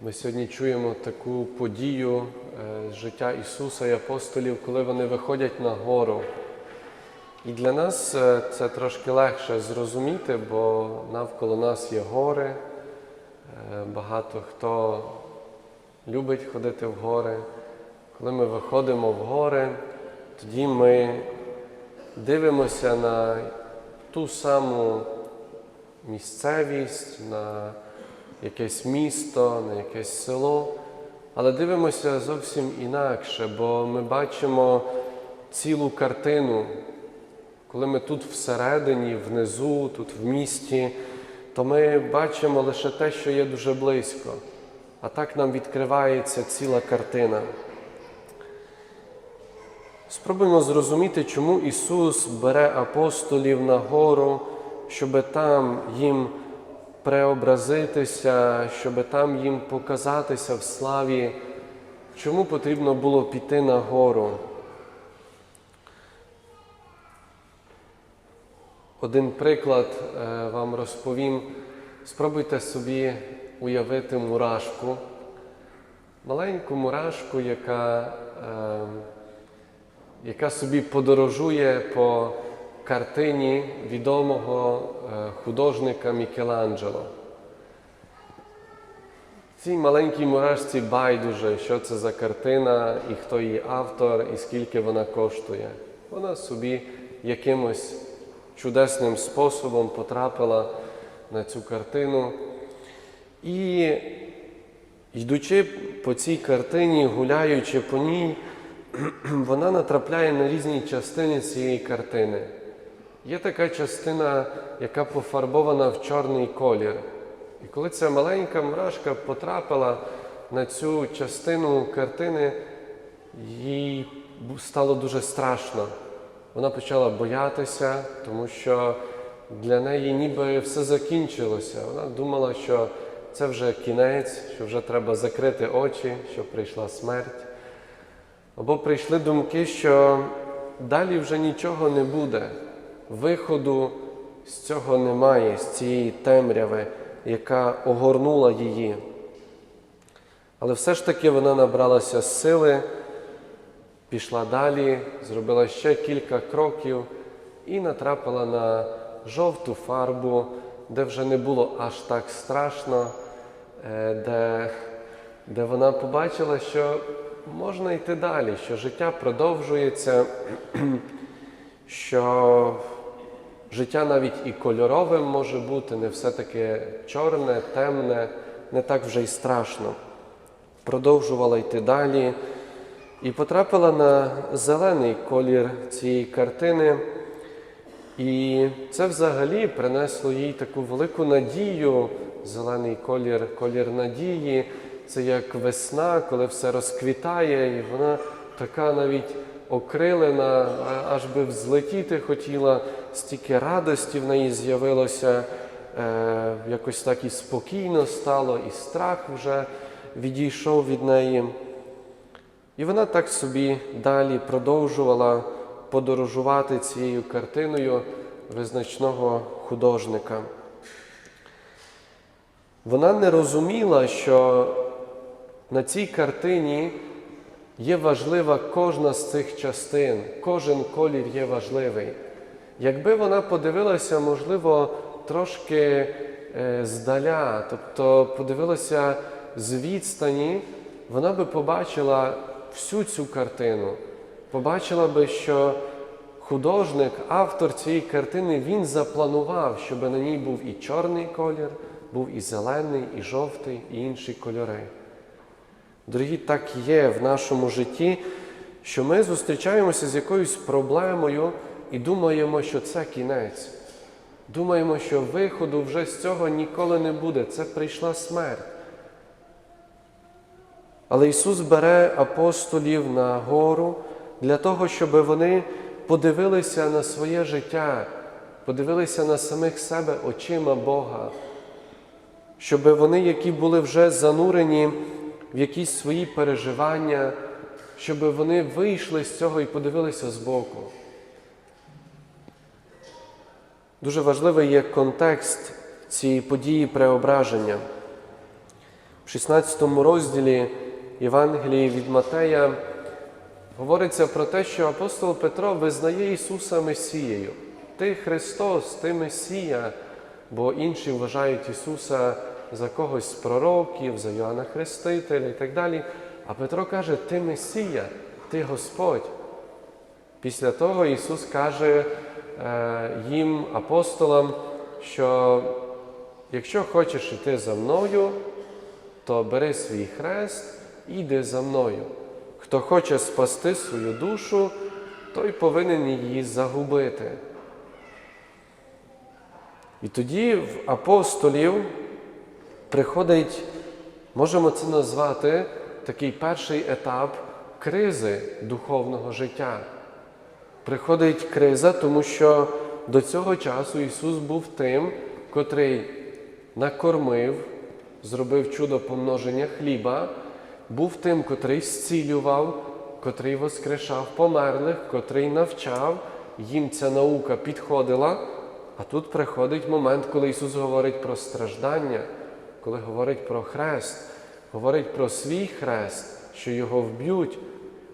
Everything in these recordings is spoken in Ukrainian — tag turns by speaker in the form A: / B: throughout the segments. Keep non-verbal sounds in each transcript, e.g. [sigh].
A: Ми сьогодні чуємо таку подію е, з життя Ісуса і апостолів, коли вони виходять на гору. І для нас е, це трошки легше зрозуміти, бо навколо нас є гори. Е, Багато хто любить ходити в гори. Коли ми виходимо в гори, тоді ми дивимося на ту саму місцевість, на якесь місто, на якесь село, але дивимося зовсім інакше, бо ми бачимо цілу картину. Коли ми тут всередині, внизу, тут в місті, то ми бачимо лише те, що є дуже близько. А так нам відкривається ціла картина. Спробуємо зрозуміти, чому Ісус бере апостолів на гору, щоб там їм преобразитися, щоб там їм показатися в славі. Чому потрібно було піти на гору? Один приклад е, вам розповім. Спробуйте собі уявити мурашку, маленьку мурашку, яка, е, яка собі подорожує по картині відомого е, художника Мікеланджело. Цій маленькій мурашці байдуже, що це за картина, і хто її автор, і скільки вона коштує. Вона собі якимось чудесним способом потрапила на цю картину. І йдучи по цій картині, гуляючи по ній, [clears throat] вона натрапляє на різні частини цієї картини. Є така частина, яка пофарбована в чорний колір. І коли ця маленька мурашка потрапила на цю частину картини, їй стало дуже страшно. Вона почала боятися, тому що для неї ніби все закінчилося. Вона думала, що це вже кінець, що вже треба закрити очі, що прийшла смерть. Або прийшли думки, що далі вже нічого не буде, виходу з цього немає, з цієї темряви, яка огорнула її. Але все ж таки вона набралася сили, пішла далі, зробила ще кілька кроків і натрапила на жовту фарбу, де вже не було аж так страшно, е, де, де вона побачила, що можна йти далі, що життя продовжується, [clears throat] що життя навіть і кольоровим може бути, не все таке чорне, темне, не так вже й страшно. Продовжувала йти далі і потрапила на зелений колір цієї картини. І це взагалі принесло їй таку велику надію, зелений колір, колір надії. Це як весна, коли все розквітає, і вона така навіть окрилена, аж би взлетіти хотіла, стільки радості в неї з'явилося, е, якось так і спокійно стало, і страх вже відійшов від неї. І вона так собі далі продовжувала подорожувати цією картиною визначного художника. Вона не розуміла, що на цій картині є важлива кожна з цих частин, кожен колір є важливий. Якби вона подивилася, можливо, трошки е, здаля, тобто подивилася з відстані, вона би побачила всю цю картину, побачила би, що художник, автор цієї картини, він запланував, щоб на ній був і чорний колір, був і зелений, і жовтий, і інші кольори. Дорогі, так є в нашому житті, що ми зустрічаємося з якоюсь проблемою і думаємо, що це кінець. Думаємо, що виходу вже з цього ніколи не буде. Це прийшла смерть. Але Ісус бере апостолів на гору для того, щоб вони подивилися на своє життя, подивилися на самих себе очима Бога, щоб вони, які були вже занурені в якісь свої переживання, щоб вони вийшли з цього і подивилися збоку. Дуже важливий є контекст цієї події преображення. В 16 розділі Євангелії від Матея говориться про те, що апостол Петро визнає Ісуса Месією. Ти Христос, ти Месія, бо інші вважають Ісуса за когось з пророків, за Йоанна Хрестителя і так далі. А Петро каже, Ти Месія, ти Господь. Після того Ісус каже їм, апостолам, що якщо хочеш йти за мною, то бери свій хрест і йди за мною. Хто хоче спасти свою душу, той повинен її загубити. І тоді в апостолів приходить, можемо це назвати, такий перший етап кризи духовного життя. Приходить криза, тому що до цього часу Ісус був тим, котрий накормив, зробив чудо помноження хліба, був тим, котрий зцілював, котрий воскрешав померлих, котрий навчав, їм ця наука підходила. А тут приходить момент, коли Ісус говорить про страждання, коли говорить про хрест, говорить про свій хрест, що його вб'ють,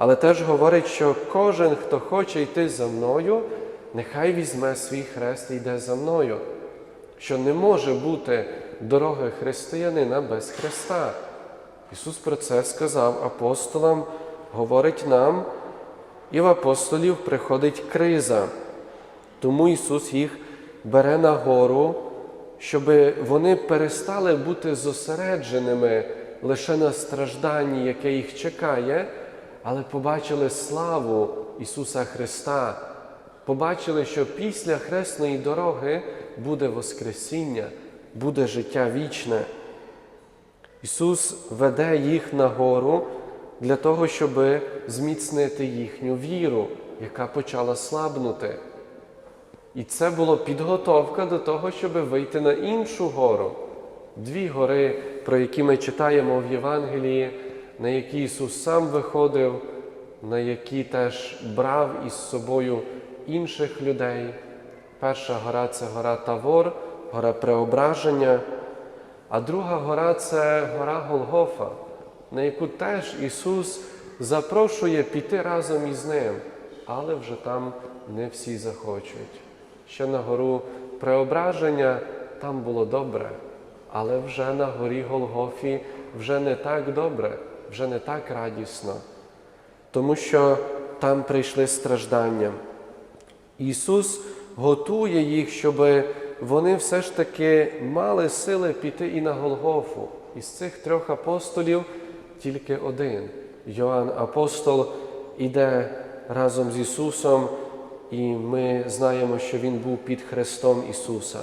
A: але теж говорить, що кожен, хто хоче йти за мною, нехай візьме свій хрест і йде за мною, що не може бути дороги християнина без Христа. Ісус про це сказав апостолам, говорить нам, і в апостолів приходить криза. Тому Ісус їх бере на гору, щоб вони перестали бути зосередженими лише на стражданні, яке їх чекає, але побачили славу Ісуса Христа, побачили, що після хресної дороги буде Воскресіння, буде життя вічне. Ісус веде їх на гору для того, щоб зміцнити їхню віру, яка почала слабнути. І це була підготовка до того, щоб вийти на іншу гору. Дві гори, про які ми читаємо в Євангелії, на які Ісус сам виходив, на які теж брав із собою інших людей. Перша гора це гора Тавор, гора Преображення, а друга гора це гора Голгофа, на яку теж Ісус запрошує піти разом із Ним, але вже там не всі захочуть. Ще на гору Преображення там було добре, але вже на горі Голгофі вже не так добре, вже не так радісно, тому що там прийшли страждання. Ісус готує їх, щоб вони все ж таки мали сили піти і на Голгофу. Із цих трьох апостолів тільки один. Йоанн апостол іде разом з Ісусом, і ми знаємо, що Він був під Христом Ісуса.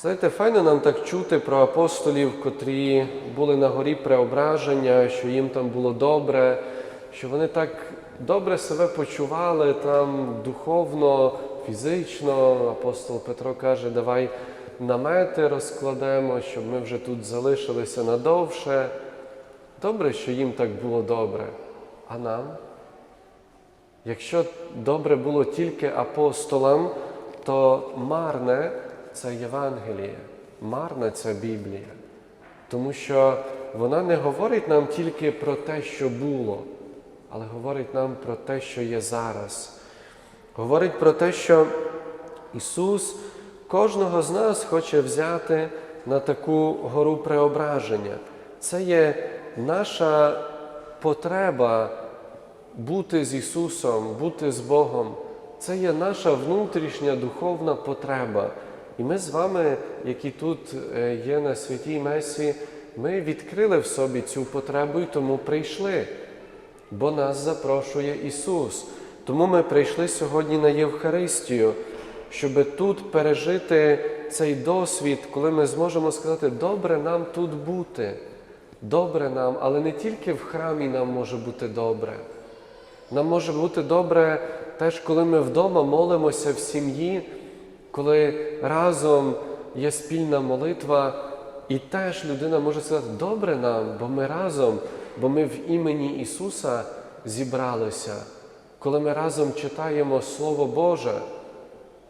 A: Знаєте, файно нам так чути про апостолів, котрі були на горі преображення, що їм там було добре, що вони так добре себе почували там духовно, фізично. Апостол Петро каже, давай намети розкладемо, щоб ми вже тут залишилися надовше. Добре, що їм так було добре. А нам? Якщо добре було тільки апостолам, то марне це Євангеліє, марна ця Біблія. Тому що вона не говорить нам тільки про те, що було, але говорить нам про те, що є зараз. Говорить про те, що Ісус кожного з нас хоче взяти на таку гору преображення. Це є наша потреба бути з Ісусом, бути з Богом. Це є наша внутрішня духовна потреба. І ми з вами, які тут е, є на святій Месі, ми відкрили в собі цю потребу і тому прийшли, бо нас запрошує Ісус. Тому ми прийшли сьогодні на Євхаристію, щоб тут пережити цей досвід, коли ми зможемо сказати, добре нам тут бути, добре нам, але не тільки в храмі нам може бути добре. Нам може бути добре теж, коли ми вдома молимося в сім'ї, коли разом є спільна молитва, і теж людина може сказати, добре нам, бо ми разом, бо ми в імені Ісуса зібралися, коли ми разом читаємо Слово Боже,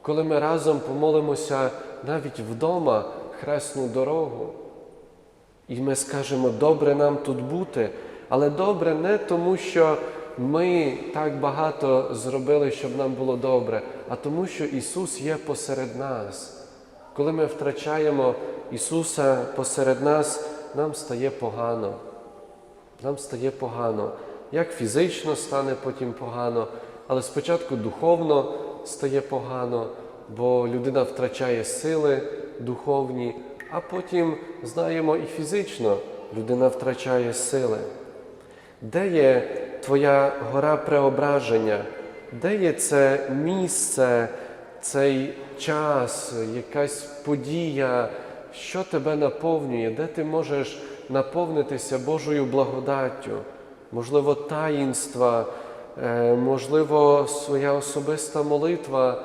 A: коли ми разом помолимося навіть вдома хресну дорогу. І ми скажемо, добре нам тут бути, але добре не тому, що ми так багато зробили, щоб нам було добре, а тому, що Ісус є посеред нас. Коли ми втрачаємо Ісуса посеред нас, нам стає погано. Нам стає погано. Як фізично стане потім погано, але спочатку духовно стає погано, бо людина втрачає сили духовні, а потім знаємо і фізично людина втрачає сили. Де є твоя гора преображення? Де є це місце, цей час, якась подія, що тебе наповнює, де ти можеш наповнитися Божою благодаттю, можливо, таїнства, е, можливо, своя особиста молитва,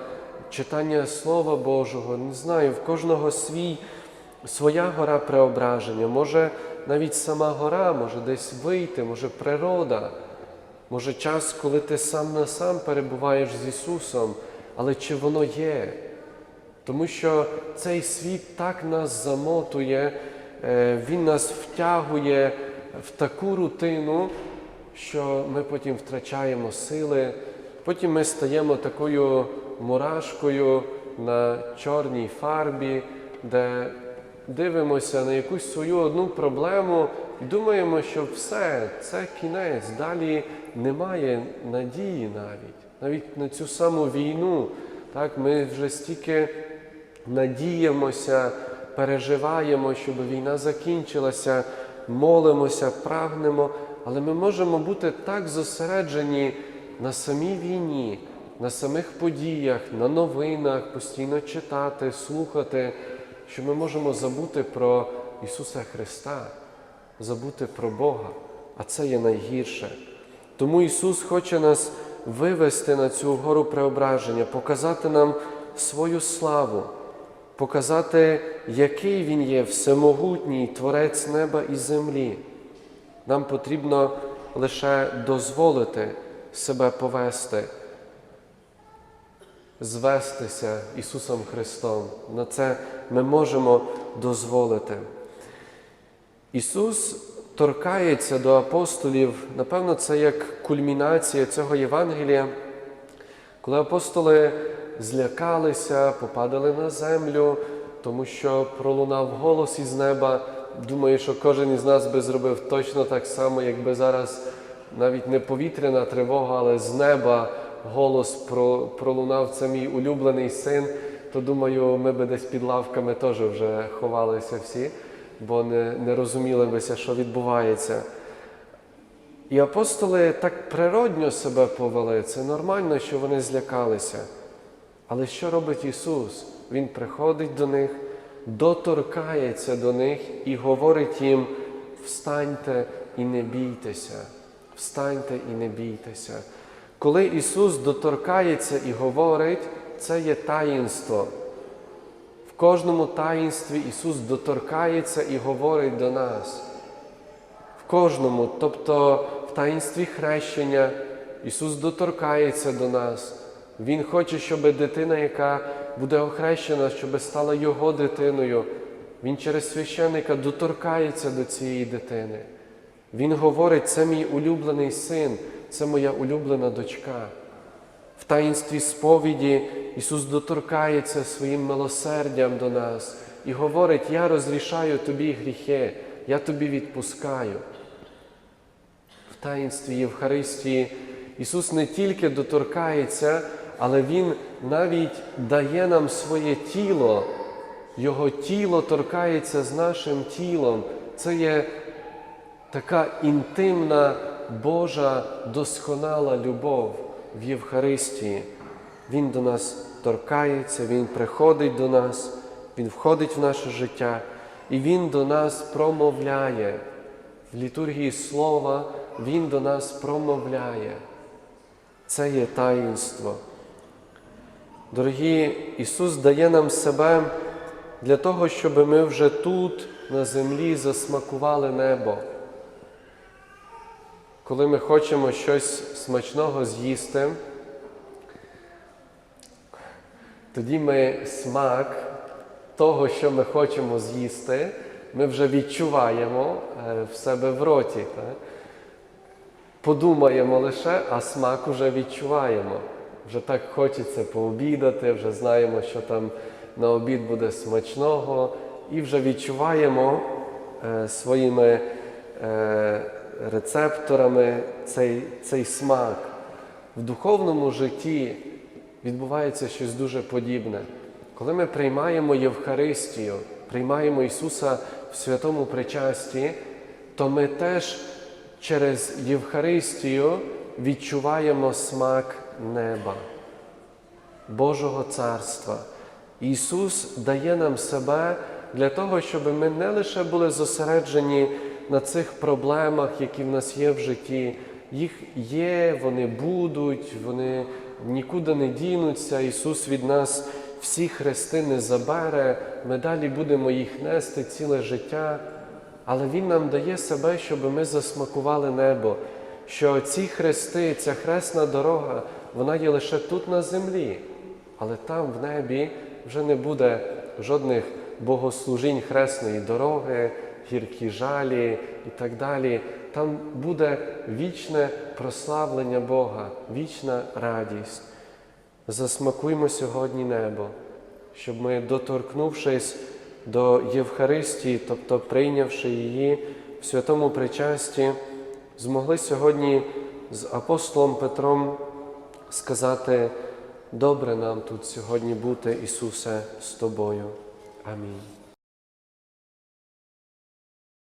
A: читання Слова Божого. Не знаю, в кожного свій своя гора преображення, може навіть сама гора, може десь вийти, може природа, може час, коли ти сам на сам перебуваєш з Ісусом, але чи воно є? Тому що цей світ так нас замотує, е, він нас втягує в таку рутину, що ми потім втрачаємо сили, потім ми стаємо такою мурашкою на чорній фарбі, де дивимося на якусь свою одну проблему думаємо, що все, це кінець, далі немає надії навіть, навіть на цю саму війну. Так, Ми вже стільки надіємося, переживаємо, щоб війна закінчилася, молимося, прагнемо, але ми можемо бути так зосереджені на самій війні, на самих подіях, на новинах, постійно читати, слухати, що ми можемо забути про Ісуса Христа, забути про Бога, а це є найгірше. Тому Ісус хоче нас вивести на цю гору преображення, показати нам свою славу, показати, який Він є всемогутній Творець неба і землі. Нам потрібно лише дозволити себе повести, звестися Ісусом Христом. На це ми можемо дозволити. Ісус торкається до апостолів, напевно, це як кульмінація цього Євангелія, коли апостоли злякалися, попадали на землю, тому що пролунав голос із неба. Думаю, що кожен із нас би зробив точно так само, якби зараз навіть не повітряна тривога, але з неба голос пролунав це мій улюблений син, то думаю, ми би десь під лавками теж вже ховалися всі бо не, не розуміли бися, що відбувається. І апостоли так природньо себе повели, це нормально, що вони злякалися. Але що робить Ісус? Він приходить до них, доторкається до них і говорить їм: встаньте і не бійтеся, встаньте і не бійтеся. Коли Ісус доторкається і говорить, це є таїнство. В кожному таїнстві Ісус доторкається і говорить до нас. В кожному, тобто в таїнстві хрещення, Ісус доторкається до нас. Він хоче, щоб дитина, яка буде охрещена, щоб стала Його дитиною. Він через священника доторкається до цієї дитини. Він говорить, це мій улюблений син, це моя улюблена дочка. В таїнстві сповіді Ісус доторкається своїм милосердям до нас і говорить: Я розрішаю тобі гріхи, я тобі відпускаю. В таїнстві Євхаристії Ісус не тільки доторкається, але Він навіть дає нам своє тіло, Його тіло торкається з нашим тілом. Це є така інтимна Божа досконала любов в Євхаристії. Він до нас торкається, Він приходить до нас, Він входить в наше життя і Він до нас промовляє. В літургії Слова Він до нас промовляє. Це є таїнство. Дорогі, Ісус дає нам себе для того, щоб ми вже тут, на землі, засмакували небо. Коли ми хочемо щось смачного з'їсти, тоді ми смак того, що ми хочемо з'їсти, ми вже відчуваємо е, в себе в роті. Так? Подумаємо лише, а смак уже відчуваємо. Вже так хочеться пообідати, вже знаємо, що там на обід буде смачного, і вже відчуваємо е, своїми е, рецепторами цей, цей смак. В духовному житті відбувається щось дуже подібне. Коли ми приймаємо Євхаристію, приймаємо Ісуса в святому причасті, то ми теж через Євхаристію відчуваємо смак неба, Божого Царства. Ісус дає нам себе для того, щоб ми не лише були зосереджені на цих проблемах, які в нас є в житті. Їх є, вони будуть, вони нікуди не дінуться. Ісус від нас всі хрести не забере, ми далі будемо їх нести ціле життя. Але Він нам дає себе, щоб ми засмакували небо, що ці хрести, ця хресна дорога, вона є лише тут на землі, але там в небі вже не буде жодних богослужінь хресної дороги, гіркі жалі і так далі. Там буде вічне прославлення Бога, вічна радість. Засмакуймо сьогодні небо, щоб ми, доторкнувшись до Євхаристії, тобто прийнявши її в святому причасті, змогли сьогодні з апостолом Петром сказати: добре нам тут сьогодні бути, Ісусе, з Тобою. Амінь.